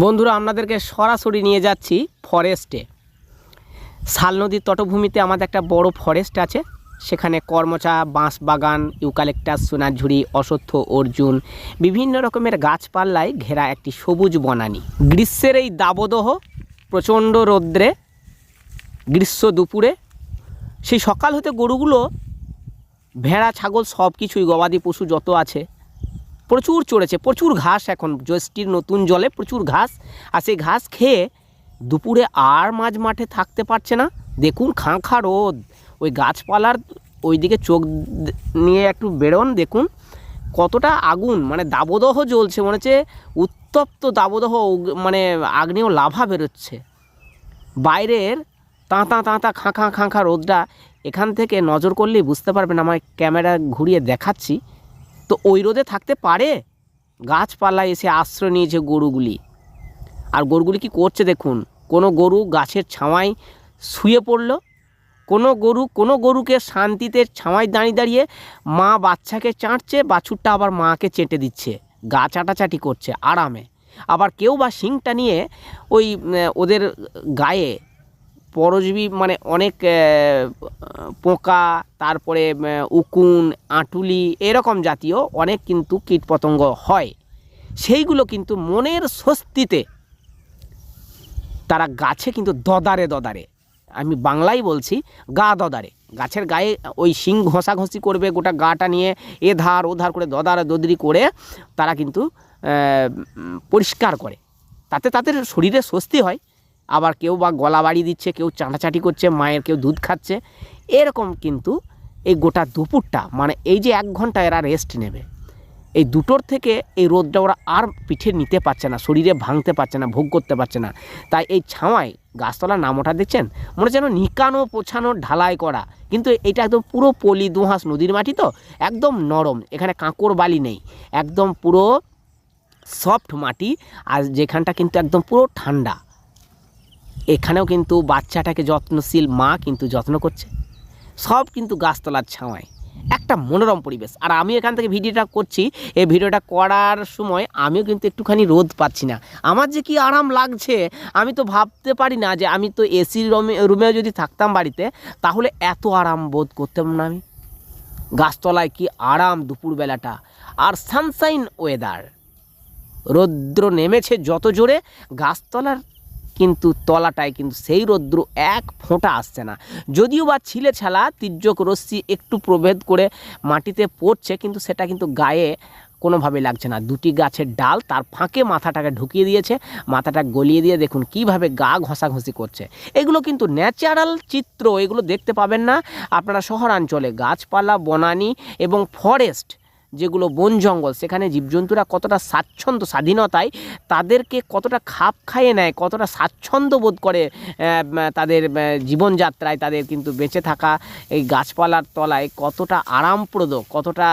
বন্ধুরা, আপনাদেরকে সরাসরি নিয়ে যাচ্ছি ফরেস্টে শাল নদীর তটভূমিতে আমাদের একটা বড় ফরেস্ট আছে। সেখানে কর্মচা বাঁশ বাগান ইউকালেক্টাস, সোনাঝুরি, অশ্বত্থ, অর্জুন, বিভিন্ন রকমের গাছপাল্লায় ঘেরা একটি সবুজ বনানী। গ্রীষ্মের এই দাবদহ প্রচণ্ড রৌদ্রে, গ্রীষ্ম দুপুরে, সেই সকাল হতে গরুগুলো, ভেড়া, ছাগল সব কিছুই গবাদি পশু যত আছে প্রচুর চড়েছে, প্রচুর ঘাস এখন। জ্যৈষ্ঠীর নতুন জলে প্রচুর ঘাস, আর সেই ঘাস খেয়ে দুপুরে আর মাঝ মাঠে থাকতে পারছে না। দেখুন খাঁ খাঁ রোদ। ওই গাছপালার ওইদিকে চোখ নিয়ে একটু বেরোন, দেখুন কতটা আগুন। মানে দাবদহ জ্বলছে, মনে হচ্ছে উত্তপ্ত দাবদহ মানে আগ্নেয় লাভা বেরোচ্ছে। বাইরের তাঁতা তাঁতা খাঁ খাঁ খাঁ খাঁ রোদটা এখান থেকে নজর করলেই বুঝতে পারবেন। আমার ক্যামেরা ঘুরিয়ে দেখাচ্ছি। তো ওই রোদে থাকতে পারে? গাছপালা এসে আশ্রয় নিয়েছে গরুগুলি। আর গরুগুলি কি করছে দেখুন? কোনো গরু গাছের ছাওয়ায় শুয়ে পড়ল? কোনো গরু, কোনো গরুকে শান্তিতে ছাওয়ায় দাঁড়িয়ে দাঁড়িয়ে মা বাচ্চাকে চাঁটছে, বাছুরটা আবার মাকে চেটে দিচ্ছে। গা চাটাচাটি করছে আরামে। আবার কেউ বা শিংটা নিয়ে ওই ওদের গায়ে পরজীবী মানে অনেক পোকা, তারপরে উকুন, আঁটুলি এরকম জাতীয় অনেক কিন্তু কীটপতঙ্গ হয়। সেইগুলো কিন্তু মনের স্বস্তিতে তারা গাছে কিন্তু দদারে দদারে। আমি বাংলাই বলছি, গা দদারে। গাছের গায়ে ওই শিং ঘষাঘষি করবে, গোটা গাটা নিয়ে এ ধার, ও ধার করে দদারে, দদরি করে তারা কিন্তু পরিষ্কার করে। তাতে তাদের শরীরে স্বস্তি হয়। আবার কেউ বা গলা বাড়ি দিচ্ছে, কেউ চাঁটাচাটি করছে, মায়ের কেউ দুধ খাচ্ছে। এরকম কিন্তু এই গোটা দুপুরটা মানে এই যে এক ঘণ্টা এরা রেস্ট নেবে। এই দুটোর থেকে এই রোদটা ওরা আর পিঠে নিতে পারছে না, শরীরে ভাঙতে পারছে না, ভোগ করতে পারছে না। তাই এই ছাওয়ায় গাছতলা নাম ওটা দেখছেন? মনে যেন নিকানো, পোছানো, ঢালাই করা। কিন্তু এটা একদম পুরো পলি দোঁহাস নদীর মাটি তো, একদম নরম। এখানে কাঁকড় বালি নেই। একদম পুরো সফট মাটি, আর যেখানটা কিন্তু একদম পুরো ঠান্ডা। এখানেও কিন্তু বাচ্চাটাকে যত্নশীল মা কিন্তু যত্ন করছে। সব কিন্তু গাছতলার ছাওয়ায়। একটা মনোরম পরিবেশ। আর আমি এখান থেকে ভিডিওটা করছি, এই ভিডিওটা করার সময় আমিও কিন্তু একটুখানি রোদ পাচ্ছি না। আমার যে কি আরাম লাগছে, আমি তো ভাবতে পারি না যে আমি তো এসি রুমে, রুমেও যদি থাকতাম বাড়িতে, তাহলে এত আরাম বোধ করতাম না আমি। গাছতলায় কি আরাম দুপুরবেলাটা। আর সানসাইন ওয়েদার। রৌদ্র নেমেছে যত জোরে, গাছতলার কিন্তু তলাটায় কিন্তু সেই রৌদ্র এক ফোঁটা আসছে না। যদিও বা ছিলে ছালা, তির্যক রশ্মি একটু প্রভেদ করে মাটিতে পড়ছে, কিন্তু সেটা কিন্তু গায়ে কোনোভাবে লাগছে না। দুটি গাছের ডাল তার ফাঁকে মাথাটাকে ঢুকিয়ে দিয়েছে, মাথাটা গলিয়ে দিয়ে দেখুন কীভাবে গা ঘষাঘষি করছে। এগুলো কিন্তু ন্যাচারাল চিত্র, এগুলো দেখতে পাবেন না। আপনারা শহরাঞ্চলে গাছপালা, বনানী এবং ফরেস্ট যেগুলো বন জঙ্গল, সেখানে জীবজন্তুরা কতটা স্বাচ্ছন্দ্য, স্বাধীনতায় তাদেরকে কতটা খাপ খাইয়ে নেয়, কতটা স্বাচ্ছন্দ্য বোধ করে তাদের জীবনযাত্রায় তাদের কিন্তু বেঁচে থাকা, এই গাছপালার তলায় কতটা আরামপ্রদ, কতটা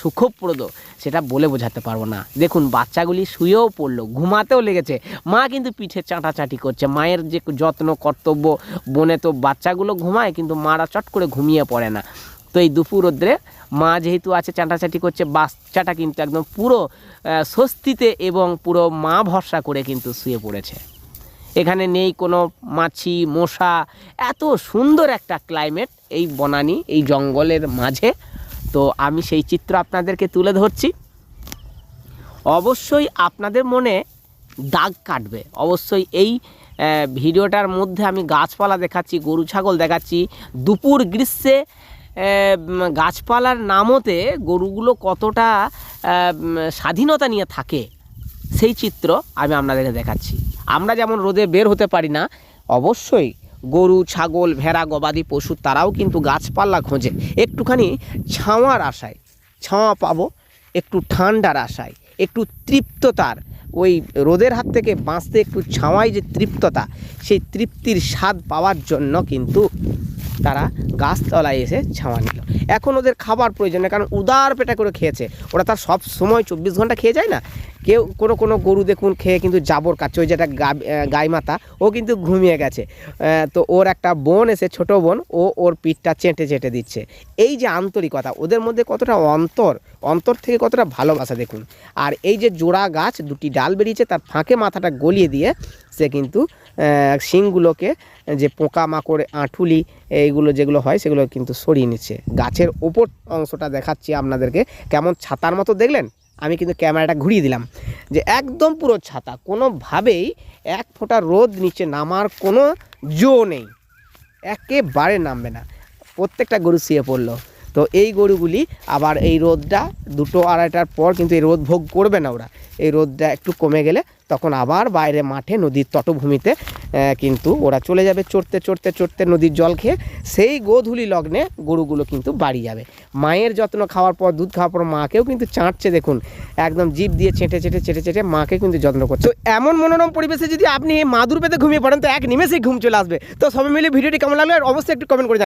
সুখপ্রদ, সেটা বলে বোঝাতে পারব না। দেখুন, বাচ্চাগুলি শুয়েও পড়ল, ঘুমাতেও লেগেছে, মা কিন্তু পিঠে চাঁটাচাটি করছে, মায়ের যে যত্ন, কর্তব্য, বনে তো বাচ্চাগুলো ঘুমায়, কিন্তু মারা চট করে ঘুমিয়ে পড়ে না। তো এই দুপুর রোদ্রে মা যেহেতু আছে, চাঁটাচাটি করছে, বাচ্চাটা কিন্তু একদম পুরো স্বস্তিতে এবং পুরো মা ভরসা করে কিন্তু শুয়ে পড়েছে। এখানে নেই কোনো মাছি, মশা, এত সুন্দর একটা ক্লাইমেট এই বনানি, এই জঙ্গলের মাঝে। তো আমি সেই চিত্র আপনাদেরকে তুলে ধরছি। অবশ্যই আপনাদের মনে দাগ কাটবে। অবশ্যই এই ভিডিওটার মধ্যে আমি গাছপালা দেখাচ্ছি, গরু, ছাগল দেখাচ্ছি। দুপুর গ্রীষ্মে গাছপালার নামতে গরুগুলো কতটা স্বাধীনতা নিয়ে থাকে, সেই চিত্র আমি আপনাদেরকে দেখাচ্ছি। আমরা যেমন রোদে বের হতে পারি না, অবশ্যই গরু, ছাগল, ভেড়া, গবাদি পশু তারাও কিন্তু গাছপালা খোঁজে। একটুখানি ছাওয়ার আশায়, ছাওয়া পাবো, একটু ঠান্ডার আশায়, একটু তৃপ্ততার, ওই রোদের হাত থেকে বাঁচতে একটু ছাওয়ায় যে তৃপ্ততা, সেই তৃপ্তির স্বাদ পাওয়ার জন্য কিন্তু তারা গাছতলায় এসে ছাওয়া নিল। এখন ওদের খাবার প্রয়োজন কারণ উদার পেটা করে খেয়েছে। ওরা তার সব সময় চব্বিশ ঘণ্টা খেয়ে যায় না? কেউ কোনো কোনো গরু দেখুন খেয়ে কিন্তু জাবর কাটছে ওই যেটা গাই মাতা ও কিন্তু ঘুমিয়ে গেছে। তো ওর একটা বোন এসে, ছোট বোন, ও ওর পিঠটা চেটে চেটে দিচ্ছে। এই যে আন্তরিকতা, ওদের মধ্যে কতটা অন্তর অন্তর থেকে কতটা ভালোবাসা দেখুন। আর এই যে জোড়া গাছ, দুটি ডাল বেরিয়েছে, তার ফাঁকে মাথাটা গলিয়ে দিয়ে সে কিন্তু শিংগুলোকে যে পোকা মাকড় আঁঠুলি, এইগুলো যেগুলো হয়, সেগুলো কিন্তু সরিয়ে নিচ্ছে। গাছের ওপর অংশটা দেখাচ্ছি আপনাদেরকে। কেমন ছাতার মতো দেখলেন? আমি কিন্তু ক্যামেরাটা ঘুরিয়ে দিলাম যে একদম পুরো ছাতা। কোনোভাবেই এক ফোঁটা রোদ নিচে নামার কোনো জো নেই। একেবারে নামবে না। প্রত্যেকটা গরু শুয়ে পড়ল। তো এই গরুগুলি আবার এই রোদটা দুটো আড়াইটার পর কিন্তু এই রোদ ভোগ করবে না ওরা। এই রোদটা একটু কমে গেলে তখন আবার বাইরে মাঠে নদীর তটভূমিতে কিন্তু ওরা চলে যাবে চড়তে চড়তে চড়তে নদীর জল খেয়ে। সেই গোধুলি লগ্নে গরুগুলো কিন্তু বাড়ি যাবে। মায়ের যত্ন খাওয়ার পর, দুধ খাওয়ার পর মাকেও কিন্তু চাঁটছে দেখুন। একদম জিভ দিয়ে ছেঁটে চেটে ছেঁটে চেটে মাকে কিন্তু যত্ন করছে। তো এমন মনোরম পরিবেশে যদি আপনি মাদুর পেতে ঘুমিয়ে পড়েন, তো এক নিমেষেই ঘুম চলে আসবে। তো সবাই মিলে ভিডিওটি কেমন লাগল, অবশ্যই একটু কমেন্ট করে।